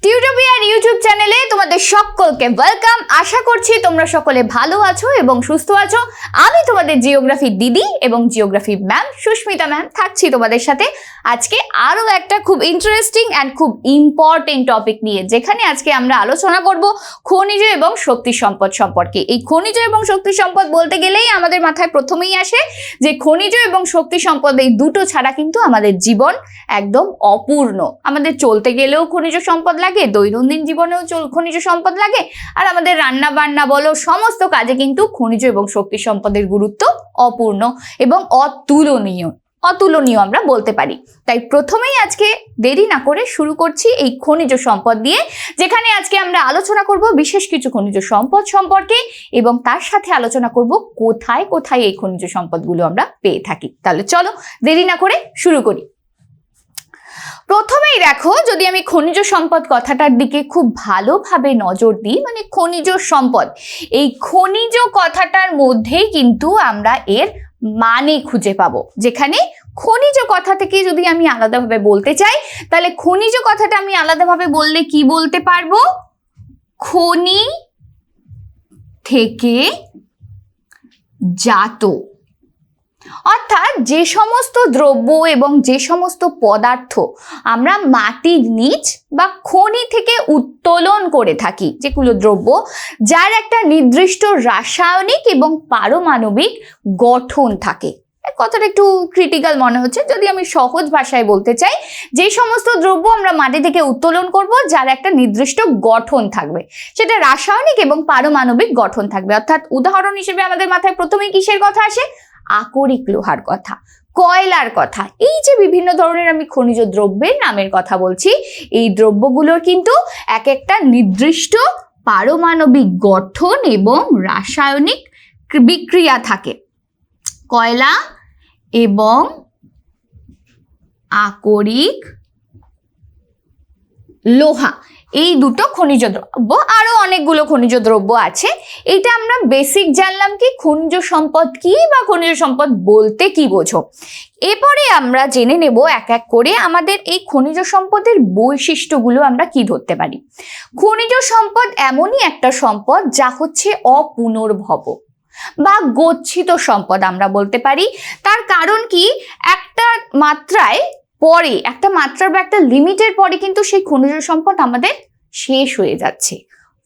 DOW টিউটোপিয়ার YouTube চ্যানেলে তোমাদের সকলকে ওয়েলকাম আশা করছি তোমরা সকলে ভালো আছো এবং সুস্থ আছো। আমি তোমাদের জিওগ্রাফি দিদি এবং জিওগ্রাফি ম্যাম সুস্মিতা ম্যাম থাকছি তোমাদের সাথে। আজকে আরও একটা খুব ইন্টারেস্টিং অ্যান্ড খুব ইম্পর্টেন্ট টপিক নিয়ে, যেখানে আজকে আমরা আলোচনা করব খনিজ এবং শক্তি সম্পদ সম্পর্কে। এই খনিজ এবং শক্তি সম্পদ বলতে গেলেই আমাদের মাথায় প্রথমেই আসে যে খনিজ এবং শক্তি সম্পদ এই দুটো ছাড়া কিন্তু আমাদের জীবন একদম অপূর্ণ। আমাদের চলতে গেলেও খনিজ সম্পদ লাগে, দৈনন্দিন জীবনেও চল- খনিজ সম্পদ লাগে। আর আমাদের রান্না বান্না বলো, সমস্ত কাজে কিন্তু খনিজ এবং শক্তি সম্পদের গুরুত্ব অপূর্ণ এবং অতুলনীয়। অতুলনীয় আমরা বলতে পারি। তাই প্রথমেই আজকে দেরি না করে শুরু করছি এই খনিজ সম্পদ দিয়ে, যেখানে আজকে আমরা আলোচনা করব বিশেষ কিছু খনিজ সম্পদ সম্পর্কে এবং তার সাথে আলোচনা করব কোথায় কোথায় এই খনিজ সম্পদগুলো আমরা পেয়ে থাকি। তাহলে চলো, দেরি না করে শুরু করি। প্রথমেই দেখো, যদি আমি খনিজ সম্পদ কথাটার দিকে খুব ভালোভাবে নজর দিই মানে খনিজ সম্পদ, এই খনিজ কথাটার মধ্যেই কিন্তু আমরা এর মানে খুঁজে পাবো। যেখানে খনিজ কথা থেকে যদি আমি আলাদাভাবে বলতে চাই, তাহলে খনিজ কথাটা আমি আলাদাভাবে বললে কি বলতে পারব? খনি থেকে জাত। অর্থাৎ যে সমস্ত দ্রব্য এবং যে সমস্ত পদার্থ আমরা মাটির নিচ বা খনি থেকে উত্তোলন করে থাকি, যেগুলো দ্রব্য, যার একটা নির্দিষ্ট রাসায়নিক এবং পারমাণবিক গঠন থাকে। কথাটা একটু ক্রিটিক্যাল মনে হচ্ছে। যদি আমি সহজ ভাষায় বলতে চাই, যে সমস্ত দ্রব্য আমরা মাটি থেকে উত্তোলন করব, যার একটা নির্দিষ্ট গঠন থাকবে। সেটা রাসায়নিক এবং পারমাণবিক গঠন থাকবে। অর্থাৎ উদাহরণ হিসেবে আমাদের মাথায় প্রথমেই কিসের কথা আসে? আকরিক লোহার কথা, কয়লার কথা, এই যে বিভিন্ন ধরনের আমি খনিজ দ্রব্যের নামের কথা বলছি, এই দ্রব্যগুলোর কিন্তু এক একটা নির্দিষ্ট পারমাণবিক গঠন এবং রাসায়নিক বিক্রিয়া থাকে। কয়লা এবং আকরিক লোহা এই দুটো খনিজ দ্রব্য, আরও অনেকগুলো খনিজ দ্রব্য আছে। এটা আমরা বেসিক জানলাম কি, খনিজ সম্পদ কি বা খনিজ সম্পদ বলতে কি বোঝো? এরপরে আমরা জেনে নেব এক এক করে আমাদের এই খনিজ সম্পদের বৈশিষ্ট্যগুলো আমরা কি ধরতে পারি। খনিজ সম্পদ এমনই একটা সম্পদ যা হচ্ছে অপুনর্ভব বা গচ্ছিত সম্পদ আমরা বলতে পারি। তার কারণ কি? একটা মাত্রায় পরে, একটা মাত্রার বা একটা লিমিটের পরে কিন্তু সেই খনিজ সম্পদ আমাদের শেষ হয়ে যাচ্ছে।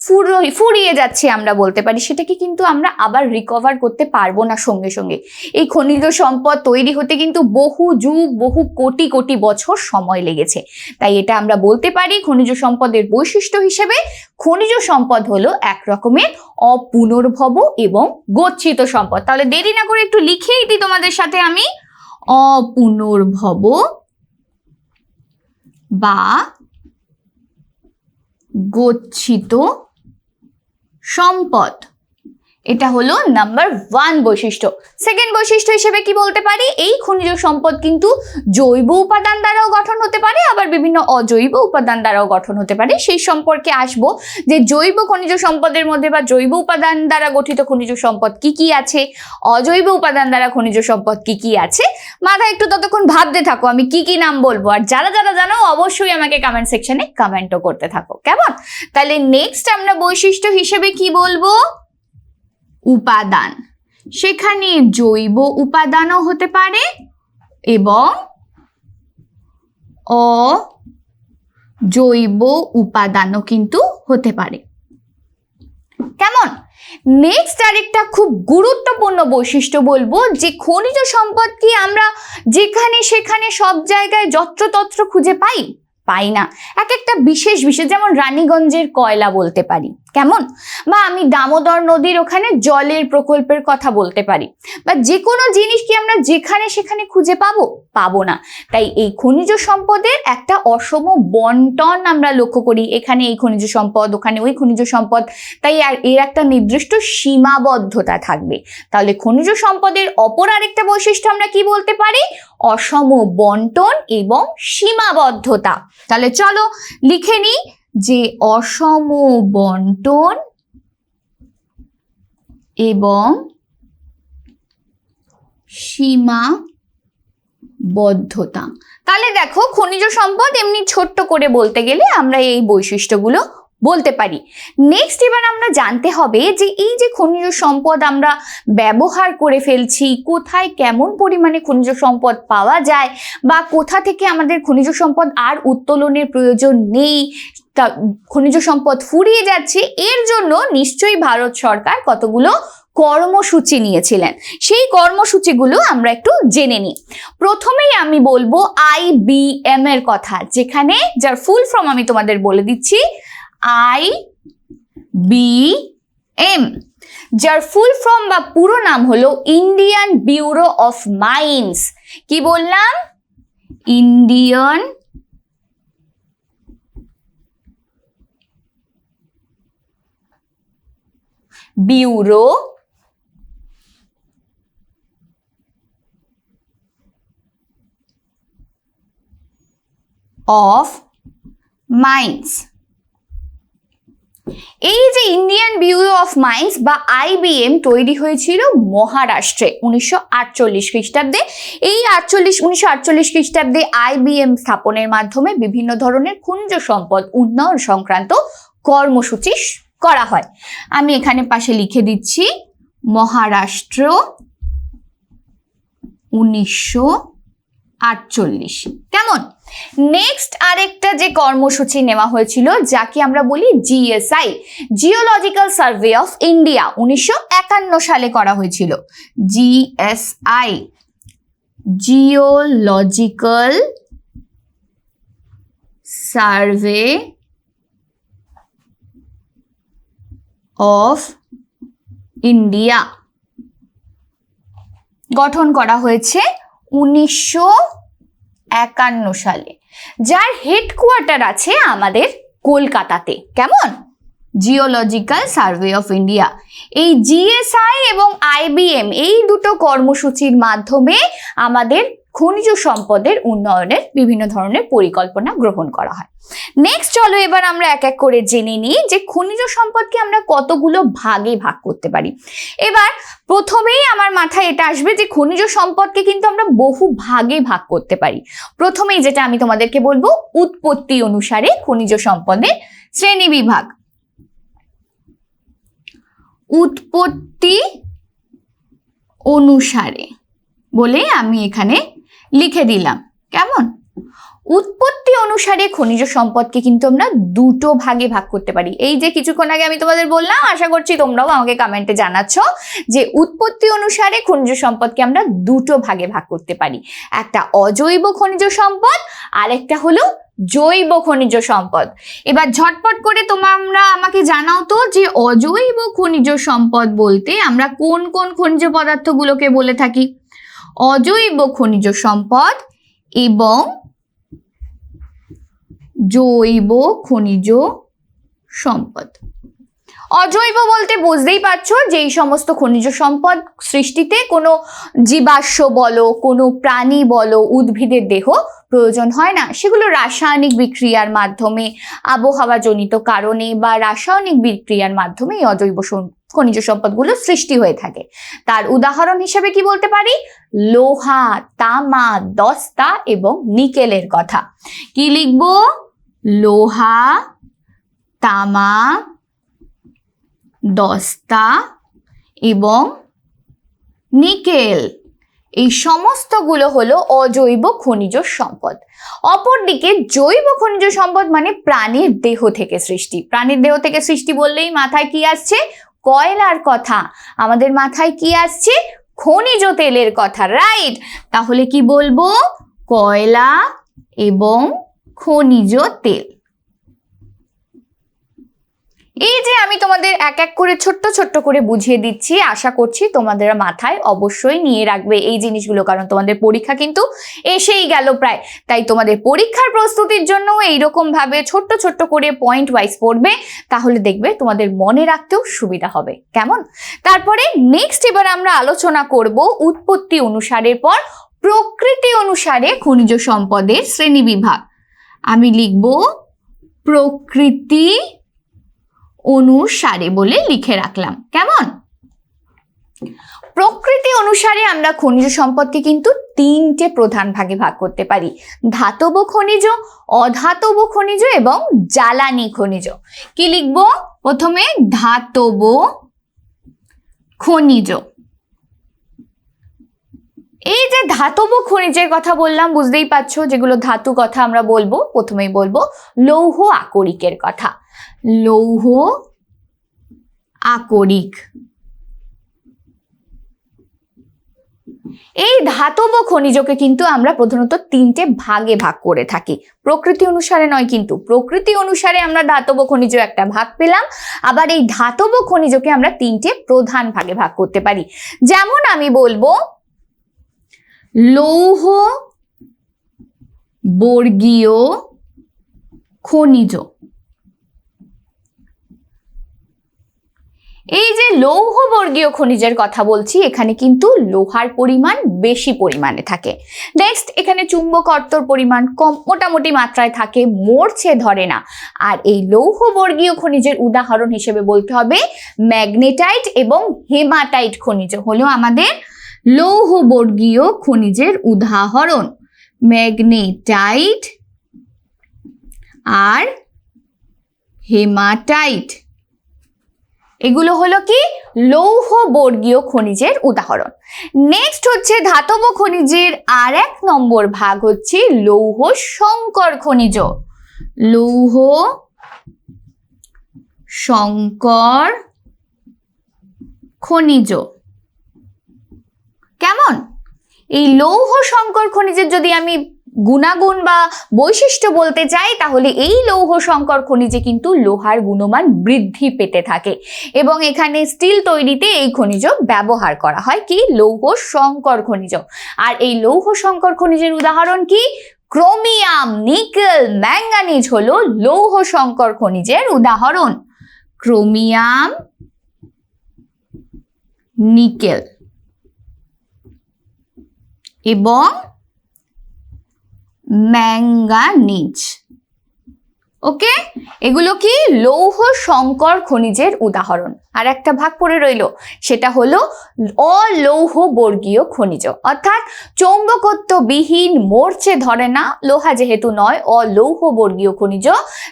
ফুরো- ফুরিয়ে যাচ্ছে আমরা বলতে পারি। সেটাকে কিন্তু আমরা আবার রিকভার করতে পারব না সঙ্গে সঙ্গে। এই খনিজ সম্পদ তৈরি হতে কিন্তু বহু যুগ, বহু কোটি কোটি বছর সময় লেগেছে। তাই এটা আমরা বলতে পারি, খনিজ সম্পদের বৈশিষ্ট্য হিসেবে খনিজ সম্পদ হলো এক রকমের অপুনর্ভব এবং গচ্ছিত সম্পদ। তাহলে দেরি না করে একটু লিখেই দিই তোমাদের সাথে আমি। অপুনর্ভব বা গচ্ছিত সম্পদ। এটা হলো নাম্বার ওয়ান বৈশিষ্ট্য। সেকেন্ড বৈশিষ্ট্য হিসেবে কি বলতে পারি? এই খনিজ সম্পদ কিন্তু জৈব উপাদান দ্বারাও গঠন হতে পারে, আবার বিভিন্ন অজৈব উপাদান দ্বারাও গঠন হতে পারে। সেই সম্পর্কে আসব যে জৈব খনিজ সম্পদের মধ্যে বা জৈব উপাদান দ্বারা গঠিত খনিজ সম্পদ কি কি আছে, অজৈব উপাদান দ্বারা খনিজ সম্পদ কি কি আছে, মাথায় একটু ততক্ষণ ভাবতে থাকো, আমি কি কি নাম বলব? আর যারা যারা জানো, অবশ্যই আমাকে কমেন্ট সেকশনে কমেন্টও করতে থাকো। কেমন? তাহলে নেক্সট আমরা বৈশিষ্ট্য হিসেবে কি বলব? উপাদান। সেখানে জৈব উপাদানও হতে পারে এবং অজৈব উপাদানও কিন্তু হতে পারে। কেমন? নেক্সট আরেকটা খুব গুরুত্বপূর্ণ বৈশিষ্ট্য বলব, যে খনিজ সম্পদ কি আমরা যেখানে সেখানে সব জায়গায় যত্রতত্র খুঁজে পাই? পাই না। এক একটা বিশেষ বিশেষ যেমন রানীগঞ্জের কয়লা বলতে পারি। কেমন? বা আমি দামোদর নদীর ওখানে জলের প্রকল্পের কথা বলতে পারি। বা যে কোনো জিনিস কি আমরা যেখানে সেখানে খুঁজে পাবো? পাবো না। তাই এই খনিজ সম্পদের একটা অসম বন্টন আমরা লক্ষ্য করি। এখানে এই খনিজ সম্পদ, ওখানে ওই খনিজ সম্পদ। তাই আর এর একটা নির্দিষ্ট সীমাবদ্ধতা থাকবে। তাহলে খনিজ সম্পদের অপর আরেকটা বৈশিষ্ট্য আমরা কি বলতে পারি? অসম বন্টন এবং সীমাবদ্ধতা। তাহলে চলো লিখে নিই যে অসম বন্টন এবং সীমা বদ্ধতা তাহলে দেখো, খনিজ সম্পদ এমনি ছোট্ট করে বলতে গেলে আমরা এই বৈশিষ্ট্যগুলো বলতে পারি। নেক্সট এবার আমরা জানতে হবে যে এই যে খনিজ সম্পদ আমরা ব্যবহার করে ফেলছি, কোথায় কেমন পরিমাণে খনিজ সম্পদ পাওয়া যায় বা কোথা থেকে আমাদের খনিজ সম্পদ আর উত্তোলনের প্রয়োজন নেই, তা খনিজ সম্পদ ফুরিয়ে যাচ্ছে, এর জন্য নিশ্চয়ই ভারত সরকার কতগুলো কর্মসূচি নিয়েছিলেন। সেই কর্মসূচিগুলো আমরা একটু জেনে নিই। প্রথমেই আমি বলব আইবিএম এর কথা, যেখানে যার ফুল ফর্ম আমি তোমাদের বলে দিচ্ছি আই বি এম যার ফুল ফর্ম বা পুরো নাম হলো ইন্ডিয়ান ব্যুরো অফ মাইন্স কি বললাম? ইন্ডিয়ান ব্যুরো অফ মাইন্স এই যে ইন্ডিয়ান ব্যুরো অফ মাইন্স বা আইবিএম তৈরি হয়েছিল মহারাষ্ট্রে উনিশশো আটচল্লিশ খ্রিস্টাব্দে। এই আটচল্লিশ, উনিশশো আটচল্লিশ খ্রিস্টাব্দে আইবিএম স্থাপনের মাধ্যমে বিভিন্ন ধরনের খুঞ্জ সম্পদ উন্নয়ন সংক্রান্ত কর্মসূচি করা হয়। আমি এখানে পাশে লিখে দিচ্ছি, মহারাষ্ট্র উনিশশো আটচল্লিশ। কেমন? নেক্সট আরেকটা যে কর্মসূচি নেওয়া হয়েছিল, যাকে আমরা বলি GSI geological survey of India উনিশশো একান্ন সালে করা হয়েছিল। GSI geological survey of India গঠন করা হয়েছে উনিশশো একান্ন সালে, যার হেডকোয়ার্টার আছে আমাদের কলকাতাতে। কেমন? জিওলজিক্যাল সার্ভে অফ ইন্ডিয়া এই জিএসআই এবং আইবিএম এই দুটো কর্মসূচির মাধ্যমে আমাদের খনিজ সম্পদের উন্নয়নের বিভিন্ন ধরনের পরিকল্পনা গ্রহণ করা হয়। নেক্সট চলো এবার আমরা এক এক করে জেনে নিই যে খনিজ সম্পদকে আমরা কতগুলো ভাগে ভাগ করতে পারি। এবার প্রথমেই আমার মাথায় এটা আসবে যে খনিজ সম্পদকে কিন্তু আমরা বহু ভাগে ভাগ করতে পারি। প্রথমেই যেটা আমি তোমাদেরকে বলব, উৎপত্তি অনুসারে খনিজ সম্পদের শ্রেণি বিভাগ। উৎপত্তি অনুসারে বলে আমি এখানে লিখে দিলাম। কেমন? উৎপত্তি অনুসারে খনিজ সম্পদকে কিন্তু আমরা দুটো ভাগে ভাগ করতে পারি। এই যে কিছুক্ষণ আগে আমি তোমাদের বললাম, আশা করছি তোমরাও আমাকে কমেন্টে জানাচ্ছ, যে উৎপত্তি অনুসারে খনিজ সম্পদকে আমরা দুটো ভাগে ভাগ করতে পারি। একটা অজৈব খনিজ সম্পদ আর একটা হলো জৈব খনিজ সম্পদ। এবার ঝটপট করে তোমরা আমাকে জানাও তো, যে অজৈব খনিজ সম্পদ বলতে আমরা কোন কোন খনিজ পদার্থগুলোকে বলে থাকি? অজৈব খনিজ সম্পদ এবং জৈব খনিজ সম্পদ। অজৈব বলতে বুঝতেই পারছ যে এই সমস্ত খনিজ সম্পদ সৃষ্টিতে কোনো জীবাশ্ম বলো, কোনো প্রাণী বলো, উদ্ভিদের দেহ প্রয়োজন হয় না, সেগুলো রাসায়নিক বিক্রিয়ার মাধ্যমে, আবহাওয়াজনিত কারণে বা রাসায়নিক বিক্রিয়ার মাধ্যমে এই অজৈব খনিজ সম্পদগুলো সৃষ্টি হয়ে থাকে। তার উদাহরণ হিসেবে কি বলতে পারি? লোহা, তামা, দস্তা এবং নিকেলের কথা। কি লিখব? লোহা, তামা, দস্তা এবং নিকেল। এই সমস্তগুলো হলো অজৈব খনিজ সম্পদ। অপরদিকে জৈব খনিজ সম্পদ মানে প্রাণীর দেহ থেকে সৃষ্টি। প্রাণীর দেহ থেকে সৃষ্টি বললেই মাথায় কি আসছে? কয়লার কথা। আমাদের মাথায় কি আসছে? খনিজ তেলের কথা রাইট তাহলে কি বলব? কয়লা এবং খনিজ তেল। এই যে আমি তোমাদের এক এক করে ছোট্ট ছোট্ট করে বুঝিয়ে দিচ্ছি, আশা করছি তোমাদের মাথায় অবশ্যই নিয়ে রাখবে এই জিনিসগুলো, কারণ তোমাদের পরীক্ষা কিন্তু এসেই গেল প্রায়। তাই তোমাদের পরীক্ষার প্রস্তুতির জন্য এইরকম ভাবে ছোট্ট ছোট্ট করে পয়েন্ট ওয়াইজ পড়বে, তাহলে দেখবে তোমাদের মনে রাখতেও সুবিধা হবে। কেমন? তারপরে নেক্সট এবার আমরা আলোচনা করব উৎপত্তি অনুসারের পর প্রকৃতি অনুসারে খনিজ সম্পদের শ্রেণীবিভাগ আমি লিখব প্রকৃতি অনুসারে বলে লিখে রাখলাম। কেমন? প্রকৃতি অনুসারে আমরা খনিজ সম্পদকে কিন্তু তিনটে প্রধান ভাগে ভাগ করতে পারি। ধাতব খনিজ, অধাতব খনিজ এবং জ্বালানি খনিজ। কি লিখব? প্রথমে ধাতব খনিজ। এই যে ধাতব খনিজের কথা বললাম, বুঝতেই পারছ, যেগুলো ধাতু কথা আমরা বলব, প্রথমেই বলব লৌহ আকরিকের কথা। লৌহ আকরিক। এই ধাতব খনিজকে কিন্তু আমরা প্রধানত তিনটে ভাগে ভাগ করে থাকি। প্রকৃতি অনুসারে নয় কিন্তু, প্রকৃতি অনুসারে আমরা ধাতব খনিজ একটা ভাগ পেলাম, আবার এই ধাতব খনিজকে আমরা তিনটে প্রধান ভাগে ভাগ করতে পারি। যেমন আমি বলব, লৌহ বর্গীয় খনিজ। এই যে লৌহ বর্গীয় খনিজের কথা বলছি, এখানে কিন্তু লোহার পরিমাণ বেশি পরিমাণে থাকে। নেক্সট এখানে চুম্বক অর্থর পরিমাণ কম, মোটামুটি মাত্রায় থাকে, মরছে, ধরে না। আর এই লৌহ বর্গীয় খনিজের উদাহরণ হিসেবে বলতে হবে, ম্যাগনেটাইট এবং হেমাটাইট খনিজ হলো আমাদের লৌহ বর্গীয় খনিজের উদাহরণ। ম্যাগনেটাইট আর হেমাটাইট। এগুলো হলো কি? লৌহ বর্গীয় খনিজের উদাহরণ। নেক্সট হচ্ছে ধাতব খনিজের আর এক নম্বর ভাগ হচ্ছে লৌহ সংকর খনিজ। লৌহ সংকর খনিজ। কেমন? এই লৌহ সংকর খনিজের যদি আমি গুণাগুণ বা বৈশিষ্ট্য বলতে চাই, তাহলে এই লৌহ সংকর খনিজে কিন্তু লোহার গুণমান বৃদ্ধি পেতে থাকে। এবং এখানে স্টিল তৈরিতে এই খনিজ ব্যবহার করা হয়। কি? লৌহ সংকর খনিজ। আর এই লৌহ সংকর খনিজের উদাহরণ কি? ক্রোমিয়াম, নিকেল, ম্যাঙ্গানিজ হলো লৌহ সংকর খনিজের উদাহরণ। Chromium, nickel. এবং ম্যাঙ্গানিজ ওকে? এগুলো কি লৌহ সংকর খনিজের উদাহরণ? আর একটা ভাগ পড়ে রইল, সেটা হলো অলৌহ বর্গীয় খনিজ। অর্থাৎ চৌম্বকত্ববিহীন মরচে ধরে না, লোহা যেহেতু নয় অলৌহ বর্গীয় খনিজ।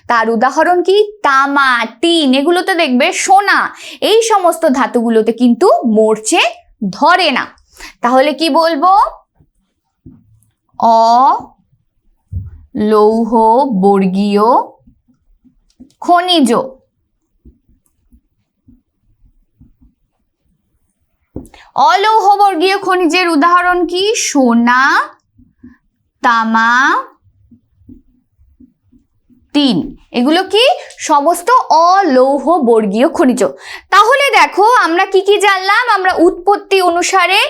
তার উদাহরণ কি? তামা, টিন, এগুলোতে দেখবে সোনা। এই সমস্ত ধাতুগুলোতে কিন্তু মরচে ধরে না। তাহলে কি বলব? অ লৌহ বর্গীয় খনিজ। অলৌহবর্গীয় খনিজের উদাহরণ কি? সোনা তামা তিন। এগুলো কি? সমস্ত অলৌহ বর্গীয় খনিজ। তাহলে দেখো, আমরা কি কি জানলাম? আমরা উৎপত্তি অনুসারে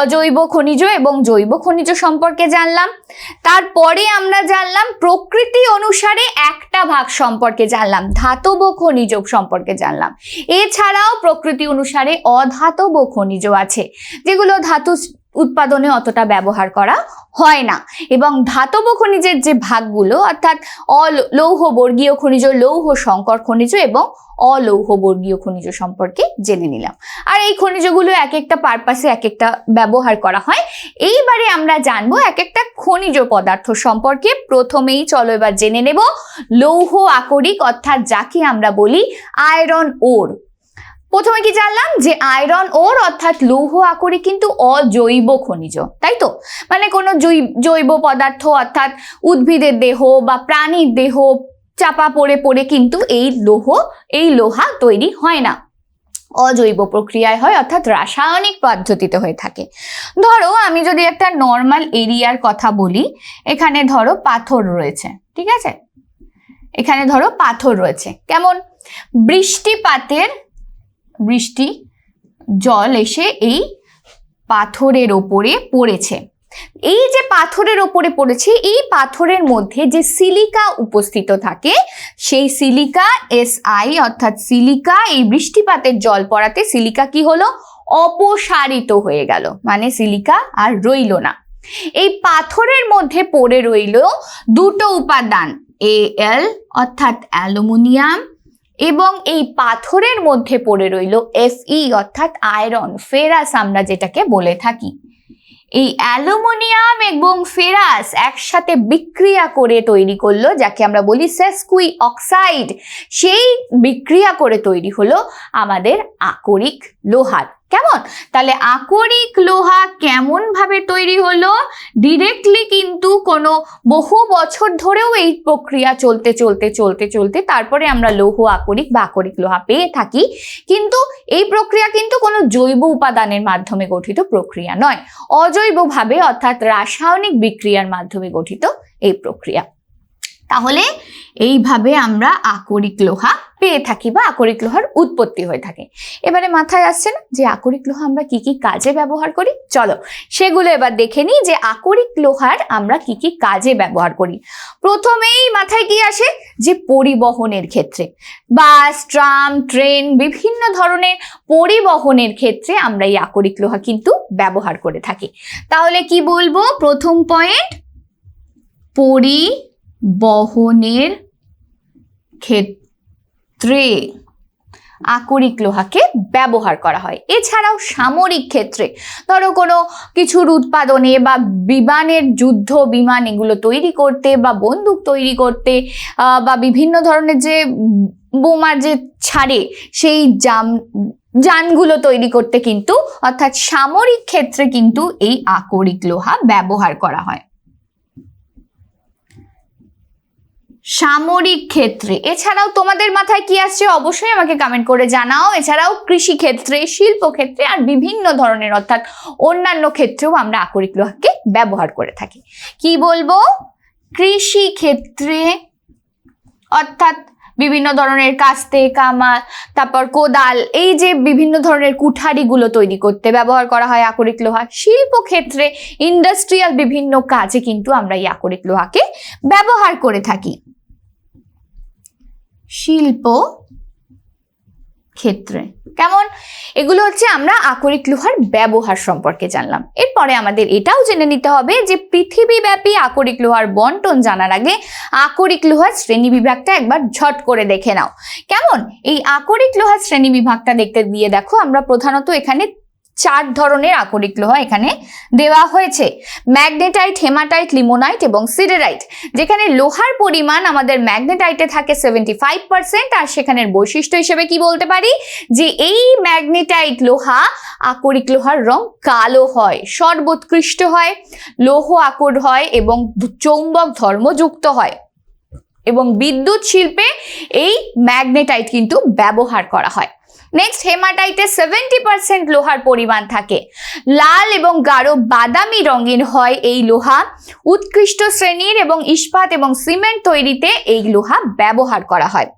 অজৈব খনিজ এবং জৈব খনিজ সম্পর্কে জানলাম। তারপরে আমরা জানলাম, প্রকৃতি অনুসারে একটা ভাগ সম্পর্কে জানলাম, ধাতব খনিজ সম্পর্কে জানলাম। এছাড়াও প্রকৃতি অনুসারে অধাতব খনিজ আছে, যেগুলো ধাতু উৎপাদনে অতটা ব্যবহার করা হয় না। এবং ধাতব খনিজের যে ভাগগুলো, অর্থাৎ অলৌহ বর্গীয় খনিজ, লৌহ সংকর খনিজ এবং অলৌহ বর্গীয় খনিজ সম্পর্কে জেনে নিলাম। আর এই খনিজগুলো এক একটা পারপাসে এক একটা ব্যবহার করা হয়। এইবারে আমরা জানব এক একটা খনিজ পদার্থ সম্পর্কে। প্রথমেই চলো এবার জেনে নেব। লৌহ আকরিক, অর্থাৎ যাকে আমরা বলি আয়রন ওর প্রথমে কি জানলাম যে আয়রন ওর অর্থাৎ লৌহ আকরি কিন্তু অজৈব খনিজ, তাই তো? মানে কোনো জৈব পদার্থ অর্থাৎ উদ্ভিদের দেহ বা প্রাণীর দেহ চাপা পড়ে পড়ে কিন্তু এই লৌহ, এই লোহা তৈরি হয় না। অজৈব প্রক্রিয়ায় হয়, অর্থাৎ রাসায়নিক পদ্ধতিতে হয়ে থাকে। ধরো, আমি যদি একটা নর্মাল এরিয়ার কথা বলি, এখানে ধরো পাথর রয়েছে, ঠিক আছে? এখানে ধরো পাথর রয়েছে, কেমন? বৃষ্টিপাতের বৃষ্টি, জল এসে এই পাথরের ওপরে পড়েছে। এই যে পাথরের ওপরে পড়েছে, এই পাথরের মধ্যে যে সিলিকা উপস্থিত থাকে, সেই সিলিকা এস আই অর্থাৎ সিলিকা, এই বৃষ্টিপাতের জল পড়াতে সিলিকা কি হলো? অপসারিত হয়ে গেল। মানে সিলিকা আর রইল না। এই পাথরের মধ্যে পড়ে রইল দুটো উপাদান, এ এল অর্থাৎ অ্যালুমিনিয়াম এবং এই পাথরের মধ্যে পড়ে রইল এফই অর্থাৎ আয়রন ফেরাস আমরা যেটাকে বলে থাকি। এই অ্যালুমিনিয়াম এবং ফেরাস একসাথে বিক্রিয়া করে তৈরি করল, যাকে আমরা বলি সেসকুই অক্সাইড সেই বিক্রিয়া করে তৈরি হলো আমাদের আকরিক লোহার। কেমন? তাহলে আকরিক লোহা কেমন ভাবে তৈরি হলো? ডিরেক্টলি কিন্তু কোনো বহু বছর ধরেও এই প্রক্রিয়া চলতে চলতে চলতে চলতে তারপরে আমরা লৌহ, আকরিক বা আকরিক লোহা পেয়ে থাকি। কিন্তু এই প্রক্রিয়া কিন্তু কোনো জৈব উপাদানের মাধ্যমে গঠিত প্রক্রিয়া নয়। অজৈবভাবে অর্থাৎ রাসায়নিক বিক্রিয়ার মাধ্যমে গঠিত এই প্রক্রিয়া। তাহলে এইভাবে আমরা আকরিক লোহা পেয়ে থাকি বা আকরিক লোহার উৎপত্তি হয়ে থাকে। এবারে মাথায় আসছে না যে আকরিক লোহা আমরা কি কি কাজে ব্যবহার করি? চলো সেগুলো এবার দেখে নিই যে আকরিক লোহার আমরা কি কি কাজে ব্যবহার করি। প্রথমেই মাথায় কি আসে? যে পরিবহনের ক্ষেত্রে। বাস, ট্রাম, ট্রেন বিভিন্ন ধরনের পরিবহনের ক্ষেত্রে আমরা এই আকরিক লোহা কিন্তু ব্যবহার করে থাকি। তাহলে কি বলব? প্রথম পয়েন্ট পরিবহনের ক্ষেত্রে আকরিক লোহাকে ব্যবহার করা হয়। এছাড়াও সামরিক ক্ষেত্রে ধরো কোনো কিছুর উৎপাদনে বা বিমানের যুদ্ধ, বিমান এগুলো তৈরি করতে বা বন্দুক তৈরি করতে বা বিভিন্ন ধরনের যে বোমার যে ছাড়ে সেই জাম, যানগুলো তৈরি করতে কিন্তু, অর্থাৎ সামরিক ক্ষেত্রে কিন্তু এই আকরিক লোহা ব্যবহার করা হয়। সামরিক ক্ষেত্রে। এছাড়াও তোমাদের মাথায় কি আসছে? অবশ্যই আমাকে কমেন্ট করে জানাও। এছাড়াও কৃষি ক্ষেত্রে শিল্প ক্ষেত্রে আর বিভিন্ন ধরনের অর্থাৎ অন্যান্য ক্ষেত্রেও আমরা আকরিক লোহাকে ব্যবহার করে থাকি। কি বলব? কৃষি ক্ষেত্রে অর্থাৎ বিভিন্ন ধরনের কাস্তে, কামাল, তারপর কোদাল, এই যে বিভিন্ন ধরনের কুঠারিগুলো তৈরি করতে ব্যবহার করা হয় আকরিক লোহা। শিল্প ক্ষেত্রে ইন্ডাস্ট্রিয়াল বিভিন্ন কাজে কিন্তু আমরা এই আকরিক লোহাকে ব্যবহার করে থাকি। শিল্প ক্ষেত্রে। কেমন? এগুলো হচ্ছে আমরা আকরিক লোহার ব্যবহার সম্পর্কে জানলাম। এরপরে আমাদের এটাও জেনে নিতে হবে যে পৃথিবীব্যাপী আকরিক লোহার বন্টন জানার আগে আকরিক লোহার শ্রেণি বিভাগটা একবার ঝট করে দেখে নাও। কেমন? এই আকরিক লোহার শ্রেণি বিভাগটা দেখতে দিয়ে দেখো, আমরা প্রধানত এখানে চার ধরনের আকরিক লোহা এখানে দেওয়া হয়েছে। ম্যাগনেটাইট, হেমাটাইট, লিমোনাইট এবং সিডেরাইট। যেখানে লোহার পরিমাণ আমাদের ম্যাগনেটাইটে থাকে সেভেন্টি ফাইভ পার্সেন্ট আর সেখানের বৈশিষ্ট্য হিসেবে কি বলতে পারি? যে এই ম্যাগনেটাইট লোহা আকরিক লোহার রং কালো হয়, সর্বোৎকৃষ্ট হয়, লৌহ আকর হয় এবং চৌম্বক ধর্মযুক্ত হয় এবং বিদ্যুৎ শিল্পে এই ম্যাগনেটাইট কিন্তু ব্যবহার করা হয়। নেক্সট হেমাটাইটে সেভেন্টি পার্সেন্ট লোহার পরিমাণ থাকে। লাল এবং গাঢ় বাদামি রঙের হয় এই লোহা। উৎকৃষ্ট শ্রেণির এবং ইস্পাত এবং সিমেন্ট তৈরিতে এই লোহা ব্যবহার করা হয়।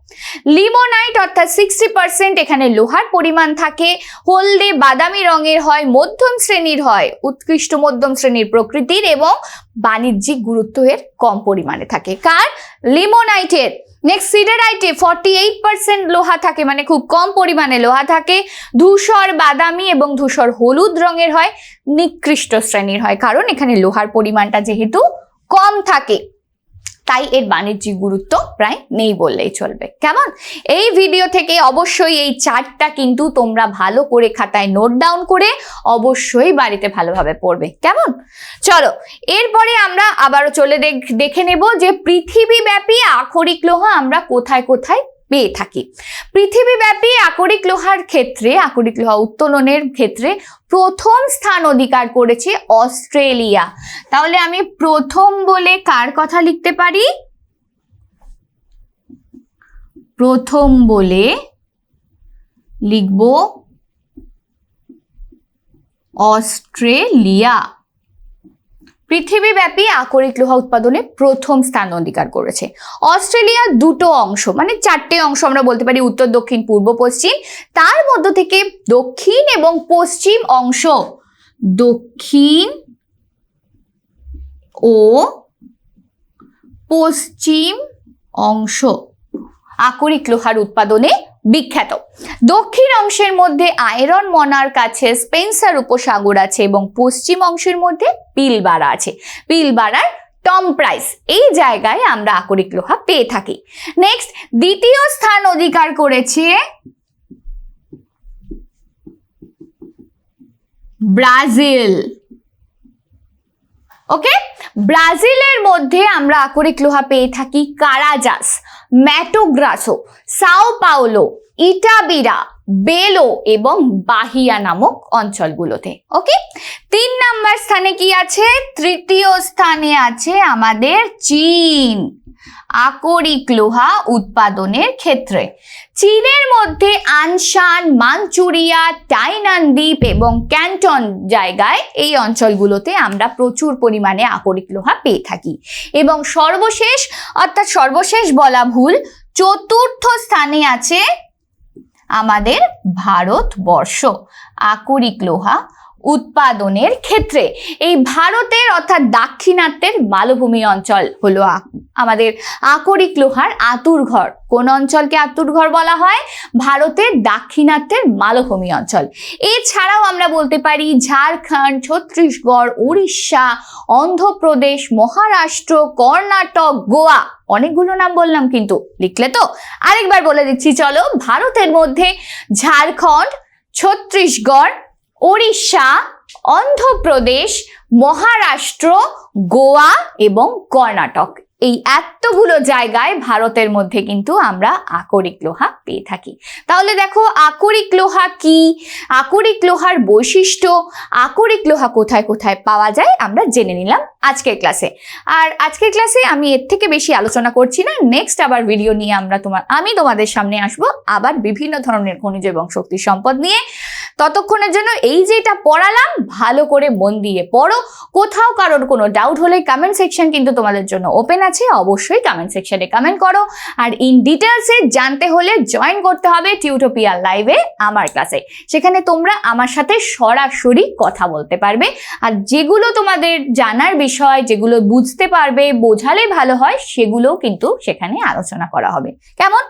লিমোনাইট অর্থাৎ সিক্সটি পার্সেন্ট এখানে লোহার পরিমাণ থাকে। হলদে বাদামি রঙের হয়, মধ্যম শ্রেণির হয়, উৎকৃষ্ট মধ্যম শ্রেণির প্রকৃতির এবং বাণিজ্যিক গুরুত্ব এর কম পরিমাণে থাকে। কার? লিমোনাইটের নেক্সট সিডারাইটে ফর্টি এইট পার্সেন্ট লোহা থাকে মানে খুব কম পরিমাণে লোহা থাকে। ধূসর বাদামি এবং ধূসর হলুদ রঙের হয়, নিকৃষ্ট শ্রেণির হয়। কারণ এখানে লোহার পরিমাণটা যেহেতু কম থাকে। তাই এর বাণিজ্যিক গুরুত্ব প্রায় নেই বললেই চলবে। কেমন? এই ভিডিও থেকে অবশ্যই এই চার্টটা কিন্তু তোমরা ভালো করে খাতায় নোট ডাউন করে অবশ্যই বাড়িতে ভালোভাবে পড়বে। কেমন? চলো, এরপরে আমরা আবারও চলে দেখ- নেব যে পৃথিবীব্যাপী আখরিক লোহা আমরা কোথায় কোথায় পেয়ে থাকি। পৃথিবীব্যাপী আকরিক লোহার ক্ষেত্রে, আকরিক লোহা উত্তোলনের ক্ষেত্রে প্রথম স্থান অধিকার করেছে অস্ট্রেলিয়া। তাহলে আমি প্রথম বলে কার কথা লিখতে পারি? প্রথম বলে লিখব অস্ট্রেলিয়া। পৃথিবীব্যাপী আকরিক লোহা উৎপাদনে প্রথম স্থান অধিকার করেছে। অস্ট্রেলিয়া দুটো অংশ মানে চারটে অংশ আমরা বলতে পারি উত্তর, দক্ষিণ, পূর্ব, পশ্চিম, তার মধ্য থেকে দক্ষিণ এবং পশ্চিম অংশ, দক্ষিণ ও পশ্চিম অংশ। আকরিক লোহার উৎপাদনে বিখ্যাত। দক্ষিণ অংশের মধ্যে আয়রন মনার কাছে স্পেন্সার উপসাগর আছে এবং পশ্চিম অংশের মধ্যে পিলবাড়া আছে। পিলবাড়ার টম প্রাইস, এই জায়গায় আমরা আকরিক লোহা পেয়ে থাকি। নেক্সট, দ্বিতীয় স্থান অধিকার করেছে ব্রাজিল। ওকে ব্রাজিলের মধ্যে আমরা আকরিক লোহা পেয়ে থাকি Carajas, Mato Grosso, Sao Paulo, Itabira, Belo এবং বাহিয়া নামক অঞ্চলগুলোতে। ওকে তিন নাম্বার স্থানে কি আছে? তৃতীয় স্থানে আছে আমাদের চীন। আকরিক লোহা উৎপাদনের ক্ষেত্রে। চীনের মধ্যে আনসান মাঞ্চুরিয়া টাইনান দ্বীপ এবং ক্যান্টন জায়গায় এই অঞ্চলগুলোতে আমরা প্রচুর পরিমাণে আকরিক লোহা পেয়ে থাকি। এবং সর্বশেষ, অর্থাৎ সর্বশেষ বলা ভুল, চতুর্থ স্থানে আছে আমাদের ভারতবর্ষ। আকরিক লোহা উৎপাদনের ক্ষেত্রে। এই ভারতের অর্থাৎ দাক্ষিণাত্যের মালভূমি অঞ্চল হলো আমাদের আকরিক লোহার আতুর ঘর। কোন অঞ্চলকে আতুর ঘর বলা হয়? ভারতের দাক্ষিণাত্যের মালভূমি অঞ্চল। এছাড়াও আমরা বলতে পারি ঝাড়খণ্ড, ছত্তিশগড়, উড়িষ্যা, অন্ধ্রপ্রদেশ, মহারাষ্ট্র, কর্ণাটক, গোয়া। অনেকগুলো নাম বললাম কিন্তু লিখলে তো। আরেকবার বলে দিচ্ছি, চলো ভারতের মধ্যে ঝাড়খণ্ড, ছত্তিশগড় ওড়িশা, অন্ধ্রপ্রদেশ, মহারাষ্ট্র, গোয়া এবং কর্ণাটক। এই এতগুলো জায়গায় ভারতের মধ্যে কিন্তু আমরা আকরিক লোহা পেয়ে থাকি। তাহলে দেখো, আকরিক লোহা কি? আকরিক লোহার বৈশিষ্ট্য? আকরিক লোহা কোথায় কোথায় পাওয়া যায়? আমরা জেনে নিলাম আজকের ক্লাসে। আর আজকের ক্লাসে আমি এর থেকে বেশি আলোচনা করছি না। নেক্সট আবার ভিডিও নিয়ে আমরা তোমার আমি তোমাদের সামনে আসব আবার বিভিন্ন ধরনের খনিজ এবং শক্তি সম্পদ নিয়ে। ততক্ষণের জন্য এই যেটা পড়ালাম, ভালো করে মন দিয়ে পড়ো। কোথাও কারোর কোনো ডাউট হলে কমেন্ট সেকশন কিন্তু তোমাদের জন্য ওপেন আছে, অবশ্যই কমেন্ট সেকশনে কমেন্ট করো। আর ইন ডিটেলসে জানতে হলে জয়েন করতে হবে টিউটোপিয়া লাইভে আমার ক্লাসে সেখানে তোমরা আমার সাথে সরাসরি কথা বলতে পারবে। আর যেগুলো তোমাদের জানার বিষয়, যেগুলো বুঝতে পারবে, বোঝালে ভালো হয়, সেগুলোও কিন্তু সেখানে আলোচনা করা হবে। কেমন?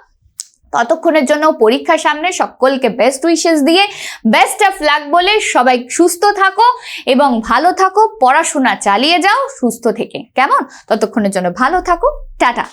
ততক্ষণের জন্য পরীক্ষা সামনে সকলকে বেস্ট উইশেস দিয়ে বেস্ট অফ লাক বলে সবাই সুস্থ থাকো এবং ভালো থাকো, পড়াশোনা চালিয়ে যাও, সুস্থ থেকে। কেমন? ততক্ষণের জন্য ভালো থাকো, টাটা।